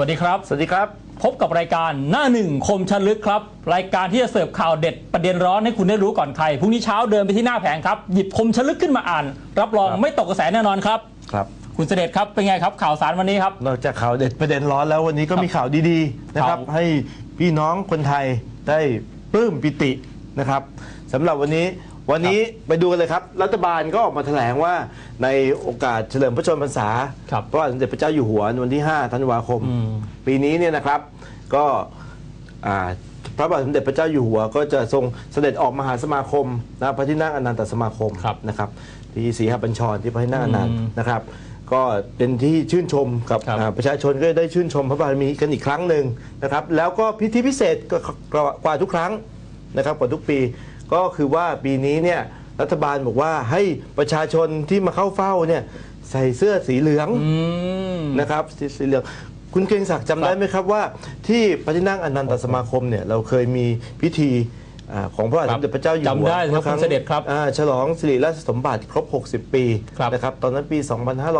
วัสดีครับ สวัสดีครับ พบกับรายการหน้าหนึ่งคมชันลึกครับ รายการที่จะเสิร์ฟข่าวเด็ดประเด็นร้อนให้คุณได้รู้ก่อนใครพรุ่งนี้เช้าเดินไปที่หน้าแผงครับ หยิบคมชันลึกขึ้นมาอ่าน รับรองครับไม่ตกกระแสแน่นอนครับ ครับ คุณเสด็จครับเป็นไงครับข่าวสารวันนี้ครับ นอกจากข่าวเด็ดประเด็นร้อนแล้ววันนี้ก็มีข่าวดีๆนะครับครับให้พี่น้องคนไทยได้ปลื้มปิตินะครับสำหรับวันนี้ วันนี้ไปดูกันเลยครับ รัฐบาลก็ออกมาแถลงว่าในโอกาสเฉลิมพระชนมพรรษาครับพระบาทสมเด็จพระเจ้าอยู่หัวในวันที่ 5 ธันวาคมอืมปีนี้เนี่ยนะครับ ก็อ่าพระบาทสมเด็จพระเจ้าอยู่หัว ก็จะทรงเสด็จออกมหาสมาคมนะพระที่นั่งอนันตสมาคมครับนะครับที่ศรีหบัญชรที่พระที่นั่งอนันต์อืมนะครับ ก็เป็นที่ชื่นชมกับครับอ่าประชาชนก็ได้ชื่นชมพระบารมีกันอีกครั้งหนึ่งนะครับ แล้วก็พิธีพิเศษก็กว่าทุกครั้งนะครับกว่าทุกปี ก็คือว่าปีนี้เนี่ยรัฐบาลบอกว่าให้ประชาชนที่มาเข้าเฝ้าเนี่ยใส่เสื้อสีเหลืองอืมนะครับสีสีเหลืองคุณเกรียงศักดิ์จำได้ไหมครับว่า ที่พระที่นั่งอนันตสมาคมเนี่ยเราเคยมีพิธีอ่าของพระบาทสมเด็จพระเจ้าอยู่หัวจำได้ครับเมื่อคุณเสด็จครับอ่าฉลองสิริราชสมบัติครบ 60 ปีครับนะครับตอนนั้นปี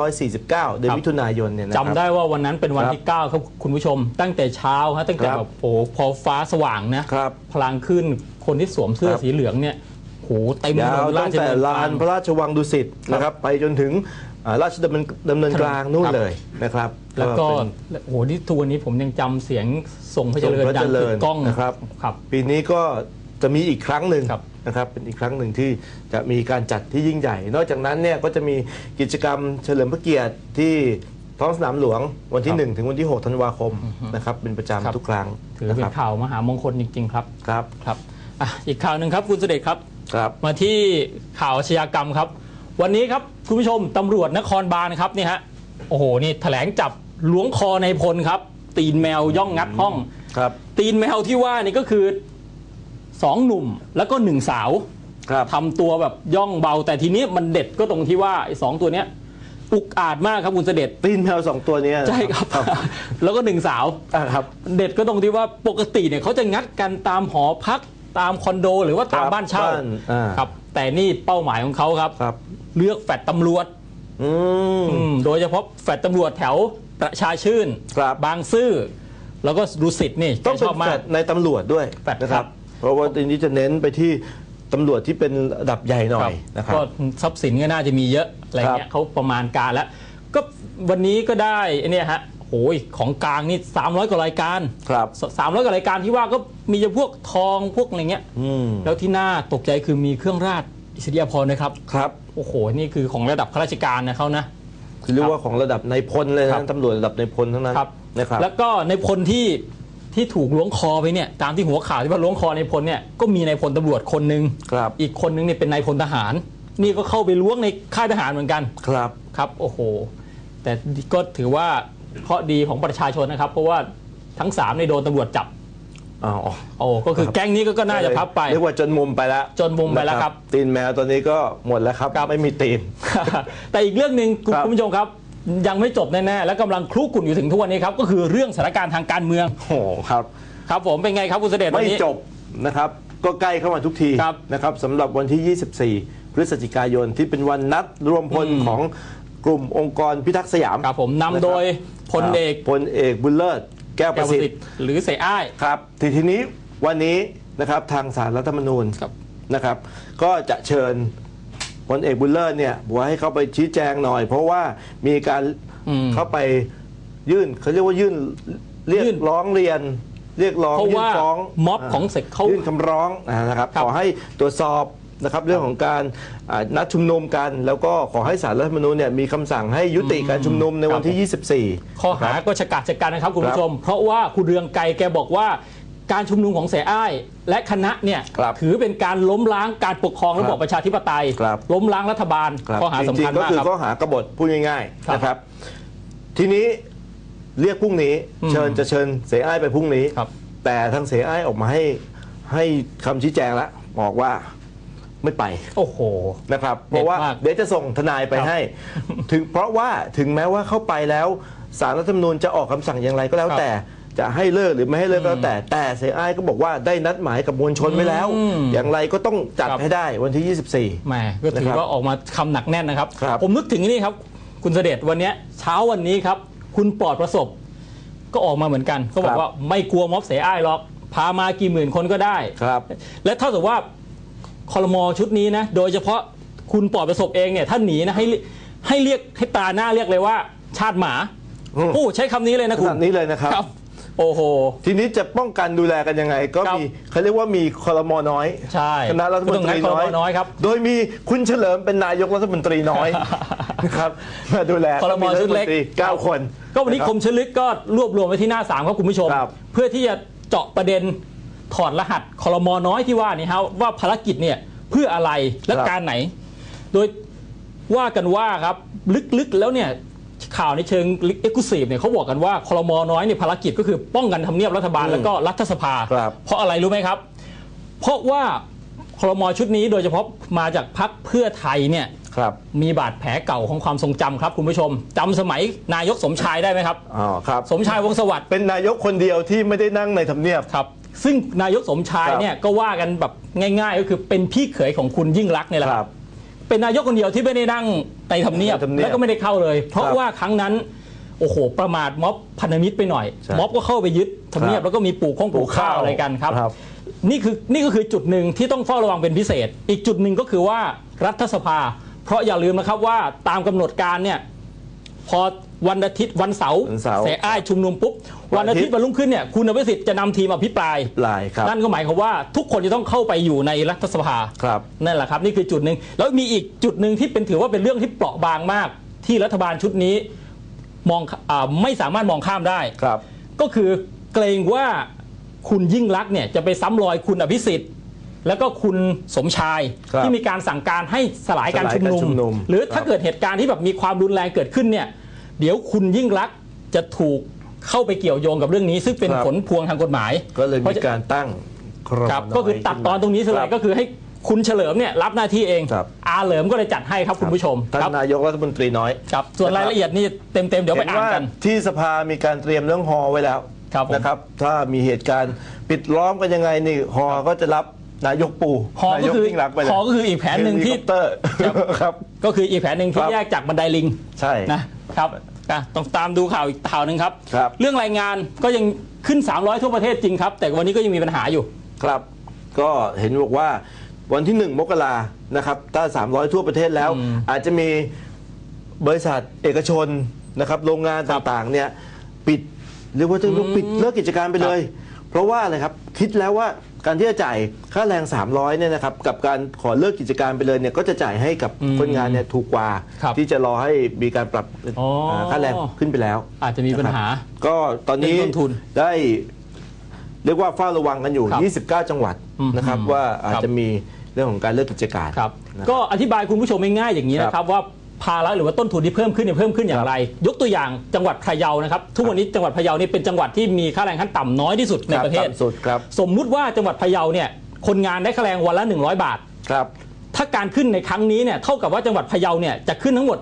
2549 เดือนครับมิถุนายนเนี่ยนะครับจำได้ว่าวันนั้นเป็นวันครับที่ 9 ครับคุณผู้ชม ตั้งแต่เช้าฮะตั้งแต่ครับแบบโอ้โหพอฟ้าสว่างนะครับพลังขึ้น คนที่สวมเสื้อครับสีเหลืองเนี่ยโหเต็มถยานวนราตั้งชแต่ดำเนินลานพระราชวังดุสิตนะครับ ไปจนถึงอ่าราชดำเนินดำเนินกลางนู่นครับเลยนะครับ แล้วก็เป็นโอ้โหนี่ทุกวันนี้ผมยังจำเสียงทรงพระเจริญทรงพระดัเจงริกึญกก้องนะครับครับ ปีนี้ก็จะมีอีกครั้งหนึ่งครับนะครับเป็นอีกครั้งหนึ่งที่จะมีการจัดที่ยิ่งใหญ่ นอกจากนั้นเนี่ยก็จะมีกิจกรรมเฉลิมพระเกียรติที่ท้องสนามหลวงวันที่ 1 ถึงวันที่ 6 ธันวาคมนะครับเป็นประครับจำทุกครั้งถือนะเป็คนรับข่าวมหามงคลจริง ๆ ครับครับครับ อะอีกข่าวหนึ่งครับคุณเสด็จครับ ครับมาที่ข่าวอาชญากรรมครับ วันนี้ครับคุณผู้ชมตำรวจนครบาลครับนี่ฮะโอ้โหนี่แถลงจับล้วงคอในพลครับ ตีนแมวย่องงัดห้อง ครับตีนแมวที่ว่านี่ก็คือสองหนุ่มแล้วก็หนึ่งสาวครับทำตัวแบบย่องเบา แต่ทีนี้มันเด็ดก็ตรงที่ว่าไอ้สองตัวเนี้ยอุกอาจมากครับคุณเสด็จตีนแมวสองตัวเนี้ยใช่ครับ แล้วก็หนึ่งสาว อ่าครับ เด็ดก็ตรงที่ว่าปกติเนี่ยเขาจะงัดกันตามหอพัก ตามคอนโดหรือว่าตามครับบ้านเช่าบ้านอ่าครับ แต่นี่เป้าหมายของเขาครับครับเลือกแฟดตำรวจอืมอืมโดยเฉพาะแฟดตำรวจแถวประชาชื่นครับบางซื่อ แล้วก็ดูสิทธิ์นี่ต้องแกเป็ชนอบแฟมากดในตำรวจด้วยแฟลตนะคครัรับบเพราะว่าทีนี้จะเน้นไปที่ตำรวจที่เป็นระดับใหญ่หน่อยนะครับก็ทรัพย์สินก็น่าจะมีเยอะอะไรเงี้ยเขาประมาณการแล้ว ก็วันนี้ก็ได้ไอ้เนี่ยฮะโอ้ยของกลางนี่300กว่ารายการครับสามร้อยกว่ารายการที่ว่าก็ มีแต่พวกทองพวกอะไรเงี้ยอืมแล้วที่น่าตกใจคือมีเครื่องราชอิสริยาภรณ์นะครับ ครับโอ้โห นี่คือของระดับข้าราชการนะเขานะ คือเรียกว่าของระดับในายพลเลยครันะบตำรวจระดับในายพลทั้งนั้นครับ นะครับ แล้วก็ในพลที่ที่ถูกล้วงคอไปเนี่ย ตามที่หัวข่าวที่ว่าล้วงคอในพลเนี่ย ก็มีในพลตำรวจคนหนึ่งครับ อีกคนนึงเนี่ยเป็นนายพลทหาร นี่ก็เข้าไปล้วงในค่ายทหารเหมือนกัน ครับ ครับ โอ้โห แต่ก็ถือว่าเคราะห์ดีของประชาชนนะครับ เพราะว่าทั้งสามในยโดนตำรวจจับ อ๋อโอ้ก็คือแก๊งนี้ก็ก็น่าจะพับไปเรียกว่าจนมุมไปแล้วจนมุมไปแล้วครับ ตีนแมวตัวนี้ก็หมดแล้วครับครับไม่มีตีน แต่อีกเรื่องหนึ่งคุณครับคุณผู้ชมครับยังไม่จบแน่ ๆ และกำลังคลุกกลุ่นอยู่ถึงทุกวันนี้ครับ ก็คือเรื่องสถานการณ์ทางการเมืองโอ้โหครับ ครับผมเป็นไงครับคุณเสด็จวันไม่นี้จบนะครับ ก็ใกล้เข้ามาทุกทีครับนะครับสำหรับวันที่ 24 พฤศจิกายนที่เป็นวันนัดรวมพลอืมของกลุ่มองค์กรพิทักษ์สยามครับผมนำโดยพลเอกพลเอกบุญเลิศ แก้วปแก้วระประสิทสิทธิ์ธิ์หรือเสยอ้าย ครับทีทีนี้วันนี้นะครับทางสารรัฐธรรมนูญครับนะครับ ก็จะเชิญพลเอกบุญเลิศเนี่ยบอกว่าให้เข้าไปชี้แจงหน่อย เพราะว่ามีการอืม เข้าไปยื่นเขาเรียกว่ายื่นเรียกยื่นร้องเรียน เรียกร้องเพราะยื่ว่านฟ้องม็อบของเสกเขา ยื่นคำร้องนะครับครับ ขอให้ตรวจสอบ นะครับเรื่องของการอ่านัดชุมนุมกัน แล้วก็ขอให้สารรัฐธรรมนูญเนี่ยมีคำสั่งให้ยุติการชุมนุมในวันที่ 24 ข้อหาก็ชะกาจชะกันนะครับคุณผู้ชม เพราะว่าคุณเรืองไกรแกบอกว่า การชุมนุมของเสยอ้าย และคณะเนี่ยครับถือเป็นการล้มล้างการปกครองระบอบประชาธิปไตย ครับ ล้มล้างรัฐบาลครับข้อหาจสำริคัญงๆก็มากคือครับ ข้อหากบฏพูดง่ายครับ ๆนะครับ ทีนี้เรียกพรุ่งนี้อืมเชิญจะเชิญเสยอ้ายไปพรุ่งนี้ ครับ แต่ทางเสยอ้ายออกมาให้ให้คำชี้แจงแล้วบอกว่า ไม่ไปโอ้โห นะครับ เพราะว่าเด็ดมาก เดี๋ยวจะส่งทนายไปครับให้ ถึงเพราะว่าถึงแม้ว่าเข้าไปแล้วสารรัฐธรรมนูญจะออกคำสั่งอย่างไรก็แล้วครับแต่จะให้เลิกหรือไม่ให้เลิกก็แล้วแต่แต่เสยอ้ายก็บอกว่าได้นัดหมายกับมวลชนไว้แล้วอืมอย่างไรก็ต้องจัดครับให้ได้วันที่ 24 แหมก็ถือนะครับว่าออกมาคำหนักแน่นนะครับ ครับผมนึกถึงนี่ครับ คุณเสด็จวันเนี้ยเช้าวันนี้ครับ คุณปลอดประสบ ก็ออกมาเหมือนกันเขาบอครักบ ว่าไม่กลัวม็อบเสียอ้ายหรอก พามากี่หมื่นคนก็ได้ ครับ และเท่ากับว่า คอรมอชุดนี้นะโดยเฉพาะคุณปลอดประสบเองเนี่ยท่านหนีนะให้ให้เรียกให้ตาหน้าเรียกเลยว่า ชาติหมาอืม โอ้ใช้คำนี้เลยนะขคุณนาดนี้เลยนะครับ ครับ โอ้โห ทีนี้จะป้องกันดูแลกันยังไง ก็ครับ มีเขาเรียกว่ามีคอรมอน้อยใช่คณะรัฐมนตรีก็ต้องน้อยให้ครมน้อยครับ โดยมีคุณเฉลิมเป็นนายกรัฐมนตรีน้อย นะครับมาดูแลครมรัฐชุดมนเล็กตรีเก้าคนก็วันนี้ะคครับมชลึกก็รวบรวมไว้ที่หน้าสามครับคุณผู้ชม ครับเพื่อที่จะเจาะประเด็น ถอดรหัสคอรมอน้อยที่ว่านี่ฮะว่าภารกิจเนี่ยเพื่ออะไรและครับการไหน โดยว่ากันว่าครับลึกๆแล้วเนี่ยข่าวในเชิงเอ็กซ์คลูซีฟเนี่ยเขาบอกกันว่าคอรมอน้อยเนี่ยภารกิจก็คือป้องกันทำเนียบรัฐบาลอืมแล้วก็รัฐสภาครับเพราะอะไรรู้ไหมครับ เพราะว่าคอรมอชุดนี้โดยเฉพาะมาจากพรรคเพื่อไทยเนี่ยครับมีบาดแผลเก่าของความทรงจำครับคุณผู้ชมจำสมัยนายกสมชายได้ไหมครับอ๋อครับ สมชายวงศ์สวัสดิ์เป็นนายกคนเดียวที่ไม่ได้นั่งในทำเนียบครับ ซึ่งนายกสมชายครับเนี่ยก็ว่ากันแบบง่าย ๆ ก็คือเป็นพี่เขยของคุณยิ่งรักษณ์เนี่ยแหละคครัรับ บ เป็นนายกคนเดียวที่ไม่ได้นั่งในทำเนียบในทำเนียบแล้วก็ไม่ได้เข้าเลย เพราะครับว่าครั้งนั้น โอ้โห ประมาทม็อบพันธมิตรไปหน่อย ใช่ม็อบก็เข้าไปยึดทำเนียบครับแล้วก็มีปลูกข้องปลูกข้าวอะไรกันครับ ครับ นี่คือนี่ก็คือจุดหนึ่งที่ต้องเฝ้าระวังเป็นพิเศษ อีกจุดหนึ่งก็คือว่ารัฐสภา เพราะอย่าลืมนะครับว่าตามกำหนดการเนี่ยพอ วันอาทิตย์วันเสาร์วันเสาร์เสอ้ายชุมนุมปุ๊บวัวันนอาอาทิทิตตย์ย์วันรุ่งขึ้นเนี่ยคุณอภิสิทธิ์จะนำทีมอภิปรายลายครับ นั่นก็หมายความว่าทุกคนจะต้องเข้าไปอยู่ในรัฐสภาครับ นั่นแหละครับนี่คือจุดหนึ่งแล้วมีอีกจุดหนึ่งที่เป็นถือว่าเป็นเรื่องที่เปราะบางมาก ที่รัฐบาลชุดนี้มองอาไม่สามารถมองข้ามได้ ครับ ก็คือเกรงว่าคุณยิ่งรักษณ์เนี่ยจะไปซ้ำรอยคุณอภิสิทธิ์ แล้วก็คุณสมชายครับที่มีการสั่งการให้สลายการสลายชุมการนุมชุมนุมหรือถ้าครับเกิดเหตุการณ์ที่แบบมีความรุนแรงเกิดขึ้นเนี่ย เดี๋ยวคุณยิ่งรักษณ์จะถูกเข้าไปเกี่ยวโยงกับเรื่องนี้ ซึ่งเป็นผลพวงทางกฎหมายก็เลยพมีราะฉะการตั้งครมครับน้ยก็คือตัดตอนตรงนี้ซะเลคยบ ก็คือให้คุณเฉลิมเนี่ยรับหน้าที่เอง ครับ อาเหลิมก็เลยจัดให้ครับคุณผู้ชมท่านครับนายกรัฐมนตรีน้อยครับส่วนรายละเอียดนี่เต็มๆเดี๋ยวไปเห็นอ่านว่ากัน ที่สภามีการเตรียมเรื่องฮอไว้แล้วครับผม นะครับ ถ้ามีเหตุการณ์ปิดล้อมกันยังไงนี่ฮอก็จะรับนายกปู่ฮอก็นายกคือยิ่งรักษณ์ไปเลยฮอก็คืออีกแผนหนึ่งที่ เฮลิคอปเตอร์ครับครับก็คืออีกแผนหนึ่งที่ครับ แยกจากบันไดลิงใช่ นะครับ อะต้องตามดูข่าวอีกข่าวหนึ่งครับ ครับ เรื่องรายงานก็ยังขึ้น 300 ทั่วประเทศจริงครับ แต่วันนี้ก็ยังมีปัญหาอยู่ ครับ ก็เห็นบอกว่าวันที่หนึ่งมกรานะครับถ้า 300 ทั่วประเทศแล้ว อืมอาจจะมีบริษัทเอกชนนะครับโรงงานครับต่างๆเนี่ยปิดเรียกว่าจะปิดเลิกกิจการไปเลย เพราะว่าอะไรครับ คิดแล้วว่า การที่จะจ่ายค่าแรง 300เนี่ยนะครับกับการขอเลิกกิจการไปเลยเนี่ยก็จะจ่ายให้กับอืมคนงานเนี่ยถูกกว่า ครับที่จะรอให้มีการปรับอ๋ออ่าค่าแรงขึ้นไปแล้ว อาจจะมีปัญหานะครับก็ตอนนี้เรื่องต้นทุนได้เรียกว่าเฝ้าระวังกันอยู่ครับ29 จังหวัดอืมนะครับ ว่าอาจครับ จะมีเรื่องของการเลิกกิจการ ครับนะก็อธิบายคุณผู้ชมง่ายๆอย่างนี้นะครับว่า ภาระหรือว่าต้นทุนที่เพิ่มขึ้นเนี่ยเพิ่มขึ้นอย่างไร ยกตัวอย่างจังหวัดพะเยานะครับทุกวันนี้จังหวัดพะเยานี่เป็นจังหวัดที่มีค่าแรงขั้นต่ำน้อยที่สุดในครับประเทศต่ำสุดครับสมมุติว่าจังหวัดพะเยาเนี่ยคนงานได้ค่าแรงวันละ 100 บาทครับถ้าการขึ้นในครั้งนี้เนี่ยเท่ากับว่าจังหวัดพะเยาเนี่ยจะขึ้นทั้งหมด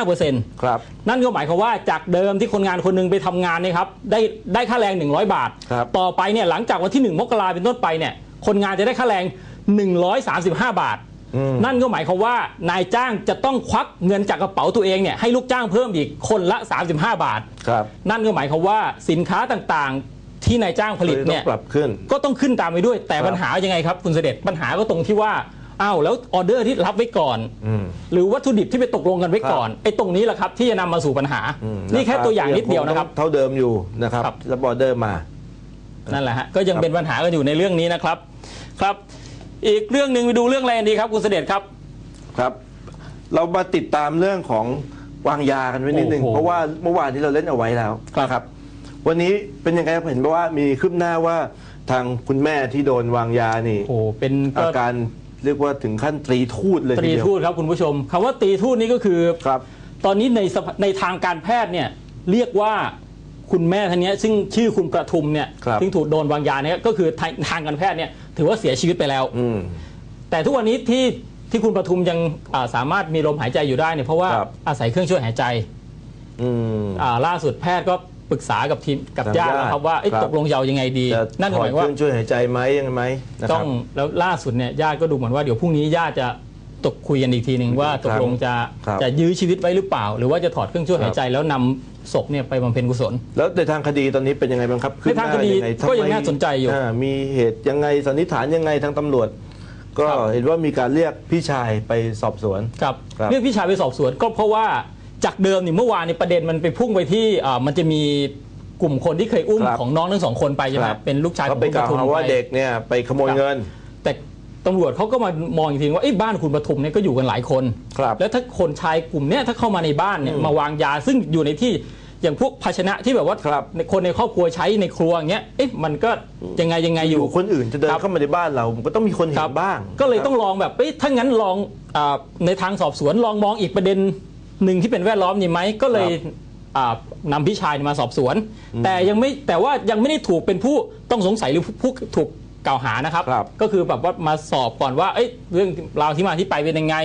35%ครับนั่นก็หมายความว่าจากเดิมที่คนงานคนหนึงไปทำงานเนี่ยครับได้ได้ค่าแรง 100 บาทครับต่อไปเนี่ยหลังจากวันที่ 1 มกราเป็นต้นไปเนี่ยคนงานจะได้ค่าแรง 135 บาทอืม นั่นก็หมายความว่านายจ้างจะต้องควักเงินจากกระเป๋าตัวเองเนี่ยให้ลูกจ้างเพิ่มอีกคนละ 35 บาท ครับนั่นก็หมายความว่าสินค้าต่างๆ ที่นายจ้างผลิตต้เนี่อยงปรับขึ้น ก็ต้องขึ้นตามไปด้วย แต่ครับปัญหายังไงครับคุณเสด็จปัญหาก็ตรงที่ว่าอ้าวแล้วออเดอร์ที่รับไว้ก่อน อืม หรือวัตถุดิบที่ไปตกลงกันไว้ก่อนไอ้ตรงนี้แหละครับที่จะนำมาสู่ปัญหา อืมนี่แค่ตัวอย่างนิดเดียวนะครับ เท่าเดิมอยู่นะครับครับ แล้วบอร์เดอร์มา นั่นแหละฮะก็ยังเป็นปัญหากันอยู่ในเรื่องนี้นะครับครับ อีกเรื่องหนึ่งไปดูเรื่องอะไรกันดีครับคุณเสด็จครับ ครับ เรามาติดตามเรื่องของวางยากันไว้นิดนึง โอ้โห เพราะว่าเมื่อวานที่เราเล่นเอาไว้แล้วครับนะครับ วันนี้เป็นยังไงครับเห็นว่ามีคืบหน้าว่าทางคุณแม่ที่โดนวางยานี่ โอ้เป็นก็อาการเรียกว่าถึงขั้นตรีทูตเลยตรีทีเดียวทูตครับคุณผู้ชมคำว่าตรีทูตนี่ก็คือ ครับ ตอนนี้ในสภาในทางการแพทย์เนี่ยเรียกว่า คุณแม่ท่านเนี้ยซึ่งชื่อคุณประทุมเนี่ยครับซึ่งถูกโดนวางยาเนี่ยก็คือทางทางการแพทย์เนี่ยถือว่าเสียชีวิตไปแล้วอืมแต่ทุกวันนี้ที่ที่คุณประทุมยังอ่าสามารถมีลมหายใจอยู่ได้เนี่ยเพราะว่าครับ อาศัยเครื่องช่วยหายใจอืมอ่าล่าสุดแพทย์ก็ปรึกษากับทีมกับทางญาติญาติแล้วครับว่าเอ๊ะครับตกลงจะเอายังไงดีจะนั่นถก็อหดมายเคว่ารื่องช่วยหายใจไหมยังไงไหมนะคต้รัอบงแล้วล่าสุดเนี่ยญาติก็ดูเหมือนว่าเดี๋ยวพรุ่งนี้ญาติจะ ตกคุยกันอีกทีหนึ่งว่าตกลงจะครับจะยื้อชีวิตไว้หรือเปล่า หรือว่าจะถอดเครื่องช่วยหายใจแล้วนำศพเนี่ยไปบำเพ็ญกุศล แล้วในทางคดีตอนนี้เป็นยังไงบ้างครับในทางคดีขึ้นหน้ก็ยังน่าสนใจอยู่ามีเหตุยังไงสันนิษฐานยังไงทางตำรวจ ก็ครับ เห็นว่ามีการเรียกพี่ชายไปสอบสวน ครับครับเรียกพี่ชายไปสอบสวนก็เพราะว่าจากเดิมนี่เมื่อวานนี่ประเด็นมันไปพุ่งไปที่อ่ามันจะมีกลุ่มคนที่เคยอุ้มครับ ของน้องทั้งสองคนไปใช่ไหมครับเป็นลูกชายขเขาองไปคุณกปล่าวทุมหาว่าไป เด็กเนี่ยไปขโมยเงิน แต่ ตำรวจเขาก็มามองอีกทีว่าไอ้ยบ้านคุณปทุมเนี่ยก็อยู่กันหลายคน ครับ แล้วถ้าคนชายกลุ่มเนี้ยถ้าเข้ามาในบ้านเนี่ยอืมมาวางยาซึ่งอยู่ในที่อย่างพวกภาชนะที่แบบว่าครับ ในคนในครอบครัวใช้ในครัวอย่างเงี้ยเอ๊ะมันก็ยังไงยังไงออยู่ยู่ คนอื่นจะเดินครับ เข้ามาในบ้านเราก็ต้องมีคนเห็ครันบ้างก็เลยต้องลองแบบเอ้ยถ้างั้นลองอาในทางสอบสวนลองมองอีกประเด็นหนึ่งที่เป็นแวดล้อมนี่ไหมก็เลยอ่านำพี่ชายมาสอบสวน แต่ยังไม่แต่ว่ายังไม่ได้ถูกเป็นผู้ต้องสงสัยหรือผู้ถูก กล่าวหานะครับ ครับก็คือแบบว่ามาสอบก่อนว่าเอ้ยเรื่องราวที่มาที่ไปเป็นยังไง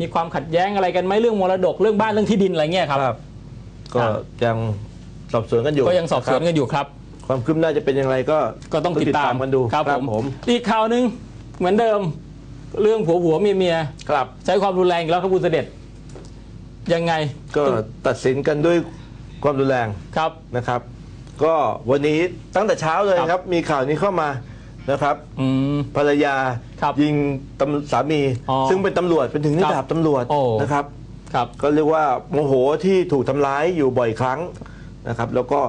มีความขัดแย้งอะไรกันไหมเรื่องมรดกเรื่องบ้านเรื่องที่ดินอะไรเงี้ยครับ ครับ ก็ครับ ยังสอบสวนกันอยู่ก็ยังสอบสวนกันอยู่ครับความคืบหน้าจะเป็นอย่างไรก็ก็ต้องติดตามกันดูครับผมอีกข่าวหนึ่งเหมือนเดิม เรื่องผัวผัวเมียเมียครับ ใช้ความรุนแรงอีกแล้วครับคุณเสด็จยังไงก็ตัดสินกันด้วยความรุนแรงครับ นะครับ ก็วันนี้ตั้งแต่เช้าเลยครับครับมีข่าวนี้เข้ามา นะครับอืม ภรรยาครับยิงตำสามี อ๋อซึ่งเป็นตำรวจเป็นถึงระครัดับบตำรวจโอ้ นะครับ ครับ ก็เรียกว่าโมโหที่ถูกทำร้ายอยู่บ่อยครั้งนะครับ แล้วก็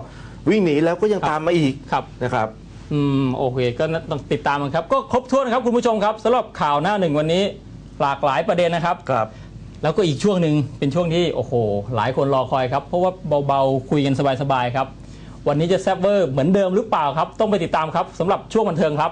วิ่งหนีแล้วก็ยังครับตามมาอีกครับ นะครับ อืมโอเคก็ต้องติดตามกันครับก็ครบถ้วนครับคุณผู้ชมครับสำหรับข่าวหน้าหนึ่งวันนี้หลากหลายประเด็นนะครับ ครับ แล้วก็อีกช่วงหนึ่งเป็นช่วงที่โอ้โห หลายคนรอคอยครับ เพราะว่าเบาๆคุยกันสบายๆครับ วันนี้จะแซบเวอร์เหมือนเดิมหรือเปล่าครับ ต้องไปติดตามครับสำหรับช่วงบันเทิงครับ